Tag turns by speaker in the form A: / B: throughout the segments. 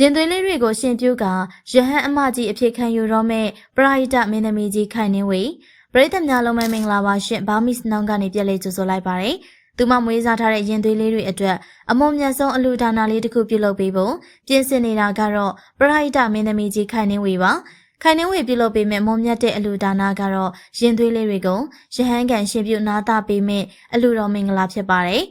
A: ရင်သွေးလေးတွေကိုရှင်ပြုကရဟန်းအမကြီးအဖြစ်ခံယူတော့မဲ့ပရာဟိတမင်းသမီးကြီးခိုင်နှင်းဝေပရိသတ်များလုံးပဲမင်္ဂလာပါရှင်ဘာမစ်နောင်ကနေပြည့်လေးကြိုဆိုလိုက်ပါတယ်သူမမွေးစားထားတဲ့ရင်သွေးလေးတွေအတွက်အမုံမြတ်ဆုံးအလူဒါနာလေးတစ်ခုပြုလုပ်ပေးဖို့ပြင်ဆင်နေတာကတော့ပရာဟိတမင်းသမီးကြီးခိုင်နှင်းဝေပါခိုင်နှင်းဝေပြုလုပ်ပေးမဲ့မုံမြတ်တဲ့အလူဒါနာကတော့ရင်သွေးလေးတွေကိုရဟန်းကန်ရှင်ပြုနာတာပေးမဲ့အလူတော်မင်္ဂလာဖြစ်ပါတယ်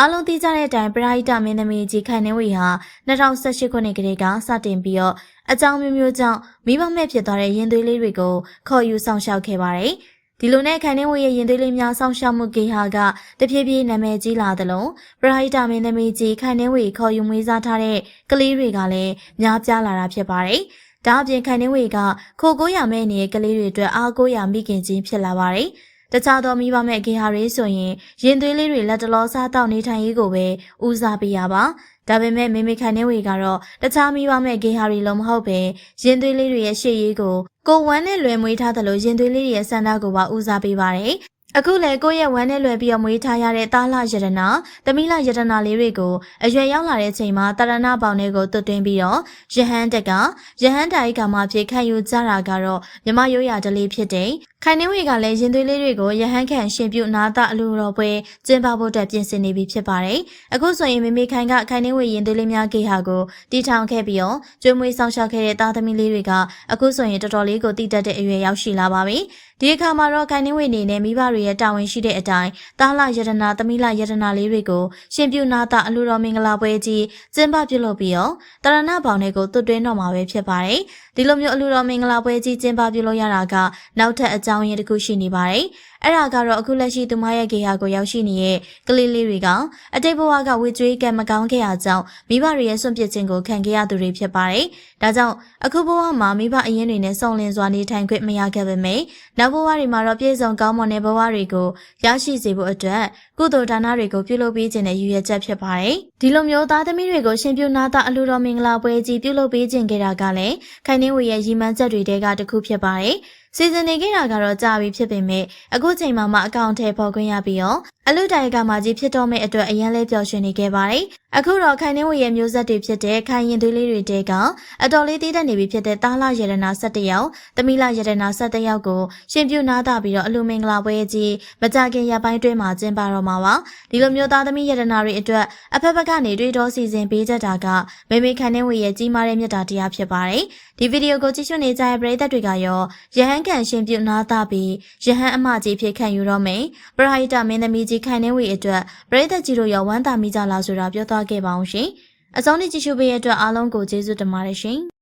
A: အားလုံးသိကြတဲ့အတိုင်းပရာဟိတမင်းသမီးကြီးခိုင်နှင်းဝေဟာ2018ခုနှစ်ကလေးကစတင်ပြီးတော့အကြောင်းမျိုးမျိုးကြောင့်မိဘမဲ့ဖြစ်သွားတဲ့ရင်သွေးလေးတွေကိုခေါ်ယူဆောင်ရှောက်ခဲ့ပါတယ်။ဒီလိုနဲ့ခိုင်နှင်းဝေရဲ့ရင်သွေးလေးများဆောင်ရှောက်မှုဂေဟာကတဖြည်းဖြည်းနာမည်ကြီးလာသလိုပရာဟိတမင်းသမီးကြီးခိုင်နှင်းဝေခေါ်ယူမွေးစားထားတဲ့ကလေးတွေကလည်းများပြားလာတာဖြစ်ပါတယ်။ဒါအပြင်ခိုင်နှင်းဝေကခိုကိုရမဲ့နေတဲ့ကလေးတွေအတွက်အားကိုးရမိခင်ချင်းဖြစ်လာပါတယ်။ တခြားသောမိဘမဲ့ဂေဟာတွေဆိုရင်ရင်သွေးလေးတွေလက်တလောစားတောက်နေထိုင်ရေးကိုပဲဦးစားပေးရပါဒါပေမဲ့မိမိခိုင်နေဝေကတော့တခြားမိဘမဲ့ဂေဟာတွေလုံးမဟုတ်ပဲရင်သွေးလေးတွေရဲ့ရှေ့ရေးကိုကိုဝမ်းနဲ့လွယ်မွေးထားသလိုရင်သွေးလေးတွေရဲ့စန္ဒကိုပါဦးစားပေးပါတယ် အခုလေကိုယ့်ရဲ့ဝမ်းနဲ့လွယ်ပြီးတော့မွေးထားရတဲ့တာလယတနာတမိလယတနာလေးတွေကိုအရွယ်ရောက်လာတဲ့ချိန်မှာတာရဏပေါင်တွေကိုတွတ်တွင်းပြီးတော့ယဟန်တက်ကယဟန်တိုင်ကမှဖြစ်ခံယူကြတာကတော့မြမရိုးရာတလေးဖြစ်တဲ့ခိုင်နှင်းဝေကလည်းရင်သွေးလေးတွေကိုယဟန်ခံရှင်ပြုနာတာအလူတော်ပွဲကျင်းပဖို့အတွက်ပြင်ဆင်နေပြီဖြစ်ပါတယ်အခုဆိုရင်မိမိခိုင်ကခိုင်နှင်းဝေရင်သွေးလေးများဂေဟာကိုတီထောင်ခဲ့ပြီးတော့ကျွေးမွေးဆောင်ရှောက်ခဲ့တဲ့သားသမီးလေးတွေကအခုဆိုရင်တော်တော်လေးကိုတည်တတ်တဲ့အရွယ်ရောက်ရှိလာပါပြီဒီအခါမှာတော့ခိုင်နှင်းဝေနေနဲ့မိဘတွေရဲ့တာဝန်ရှိတဲ့အတိုင်းတာလယတနာသမီလယတနာလေးတွေကိုရှင်ပြုနာတာအလူတော်မင်္ဂလာပွဲကြီးကျင်းပပြုလုပ်ပြီးတော့တရဏဘောင်တွေကိုတွတ်တွင်းတော့မှာပဲဖြစ်ပါတယ် ဒီလိုမျိုးအလူတော်မင်္ဂလာပွဲကြီးကျင်းပပြုလုပ်ရတာကနောက်ထပ်အကြောင်းရင်းတစ်ခုရှိနေပါတယ်အဲ့ဒါကတော့အခုလက်ရှိသူမရဲ့ဂေဟာကိုရောက်ရှိနေတဲ့ကလေးလေးတွေကအတိတ်ဘဝကဝေကျွေးကံမကောင်းခဲ့ရကြောင်းမိဘတွေရဲ့စွန့်ပစ်ခြင်းကိုခံခဲ့ရသူတွေဖြစ်ပါတယ်။ဒါကြောင့်အခုဘဝမှာမိဘအရင်တွေနဲ့စုံလင်စွာနေထိုင်ခွင့်မရခဲ့ပေမယ့်နောက်ဘဝတွေမှာတော့ပြည့်စုံကောင်းမွန်တဲ့ဘဝတွေကိုရရှိစေဖို့အတွက်ကုသိုလ်ဒါနတွေကိုပြုလုပ်ပေးခြင်းနဲ့ရည်ရွယ်ချက်ဖြစ်ပါတယ်။ဒီလိုမျိုးသားသမီးတွေကိုရှင်ပြုနာတာအလူတော်မင်္ဂလာပွဲကြီးပြုလုပ်ပေးခြင်းခဲ့တာကလည်းခိုင်နှင်းဝေရဲ့ရည်မှန်းချက်တွေတဲကတစ်ခုဖြစ်ပါတယ်။စီစဉ်နေခဲ့တာကတော့ကြာပြီဖြစ်ပေမဲ့အခုချိန်မှမှအကောင့်ထဲပေါ်ခွင့်ရပြီးတော့အလူတိုင်ကမာကြီးဖြစ်တော့မဲ့အတွက်အရန်လေးပျော်ရွှင်နေခဲ့ပါတယ်။အခုတော့ခိုင်နှင်းဝေရဲ့မျိုးဆက်တွေဖြစ်တဲ့ခိုင်ရင်သွေးလေးတွေတဲကအတော်လေးတည်တတ်နေပြီဖြစ်တဲ့တားလာရတနာ17ယောက်၊တမီလာရတနာ17ယောက်ကိုရှင်ပြုနာတာပြီးတော့အလူမင်္ဂလာပွဲကြီးမကြခင်ရပိုင်းတွင်းမှာကျင်းပတော့မှာပါ။ဒီလိုမျိုးသားသမီးရတနာတွေအတွက်အဖက်ဖက်ကနေတွေးတောစီစဉ်ပေးကြတာကမေမေခိုင်နှင်းဝေရဲ့ကြီးမားတဲ့မြတ်တာတရားဖြစ်ပါတယ်။ဒီဗီဒီယိုကိုကြည့်ရှုနေကြတဲ့ပရိသတ်တွေကရောရဟန်းခံရှင်ပြုနာတာပြီးရဟန်းအမကြီးဖြစ်ခံယူတော့မယ်။ပရိဟိတမင်းသမီးကြီးခိုင်နှင်းဝေအတွက်ပရိသတ်ကြီးတို့ရောဝမ်းသာမိကြလားဆိုတာပြောသွားခဲ့ပါအောင်ရှင်။အစောနေ့ကြည့်ရှုပေးတဲ့အတွက်အားလုံးကိုကျေးဇူးတင်ပါတယ်ရှင်။